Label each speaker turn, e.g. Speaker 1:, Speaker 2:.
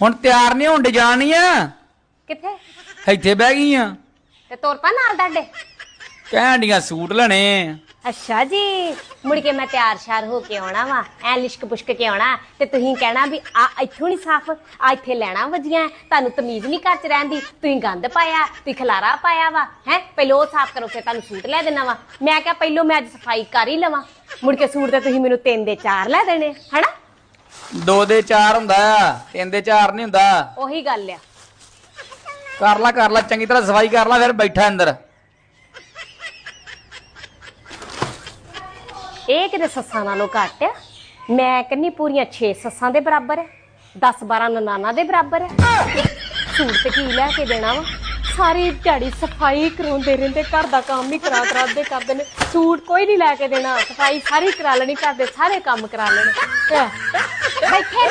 Speaker 1: ਹੁਣ ਤਿਆਰ ਨਹੀਂ ਹੋਣ ਜਾਣੀ ਆ।
Speaker 2: ਕਿੱਥੇ?
Speaker 1: ਇੱਥੇ ਬਹਿ ਗਈ ਆ।
Speaker 2: ਤੇ ਤੁਰ ਪਾ ਨਾਲ ਡਾਡੇ
Speaker 1: ਕਹਿਣ ਡੀਆਂ ਸੂਟ ਲੈਣੇ।
Speaker 2: ਅੱਛਾ ਜੀ ਮੁੜ ਕੇ ਮੈਂ ਤਿਆਰ ਸ਼ਾਰ ਹੋ ਕੇ ਆਉਣਾ ਵਾ ਐ ਲਿਸ਼ਕ ਪੁਸ਼ਕ ਕੇ ਆਉਣਾ ਤੇ ਤੁਸੀਂ ਕਹਿਣਾ ਵੀ ਆ ਇੱਥੋਂ ਨਹੀਂ ਸਾਫ਼ ਆ ਇੱਥੇ ਲੈਣਾ ਵਜੀਆਂ ਤੁਹਾਨੂੰ ਤਮੀਜ਼ ਨਹੀਂ ਘਰ ਚ ਰਹਿੰਦੀ ਤੁਸੀਂ ਗੰਦ ਪਾਇਆ ਤੁਸੀਂ ਖਲਾਰਾ ਪਾਇਆ ਵਾ ਹੈ ਪਹਿਲਾਂ ਉਹ ਸਾਫ਼ ਕਰੋ ਫਿਰ ਤੁਹਾਨੂੰ ਸੂਟ ਲੈ ਦੇਣਾ ਵਾ। ਮੈਂ ਕਿਹਾ ਪਹਿਲਾਂ ਮੈਂ ਅੱਜ ਸਫ਼ਾਈ ਕਰ ਹੀ ਲਵਾਂ ਮੁੜ ਕੇ ਸੂਟ ਤੇ ਤੁਸੀਂ ਮੈਨੂੰ ਤਿੰਨ ਦੇ ਚਾਰ ਲੈ ਦੇਣੇ ਹਨਾ?
Speaker 1: ਦੋ ਦੇ ਚਾਰ ਹੁੰਦਾ ਆ ਤਿੰਨ ਦੇ ਚਾਰ ਨਹੀਂ ਹੁੰਦਾ।
Speaker 2: ਉਹੀ ਗੱਲ ਆ।
Speaker 1: ਕਰ ਲਾ ਕਰ ਲਾ ਚੰਗੀ ਤਰ੍ਹਾਂ ਸਫ਼ਾਈ ਕਰ ਲਾ ਫਿਰ ਬੈਠਾ ਅੰਦਰ।
Speaker 2: ਇਹ ਕਿਤੇ ਸੱਸਾਂ ਨਾਲੋਂ ਘੱਟ ਆ। ਮੈਂ ਕਹਿੰਨੀ ਪੂਰੀਆਂ 6 ਸੱਸਾਂ ਦੇ ਬਰਾਬਰ ਹੈ 10 12 ਨਨਾਨਾ ਦੇ ਬਰਾਬਰ ਹੈ ਸੂਟ ਤੇ ਕੀ ਲੈ ਕੇ ਦੇਣਾ ਵਾ? ਸਾਰੀ ਦਿਹਾੜੀ ਸਫ਼ਾਈ ਕਰਾਉਂਦੇ ਰਹਿੰਦੇ, ਘਰ ਦਾ ਕੰਮ ਹੀ ਕਰਾ ਕਰਾਦੇ ਕਰਦੇ ਨੇ। ਸੂਟ ਕੋਈ ਨਹੀਂ ਲੈ ਕੇ ਦੇਣਾ, ਸਫ਼ਾਈ ਸਾਰੀ ਕਰਾ ਲੈਣੀ, ਘਰ ਦੇ ਸਾਰੇ ਕੰਮ ਕਰਾ ਲੈਣੇ। ਬੈਠੇ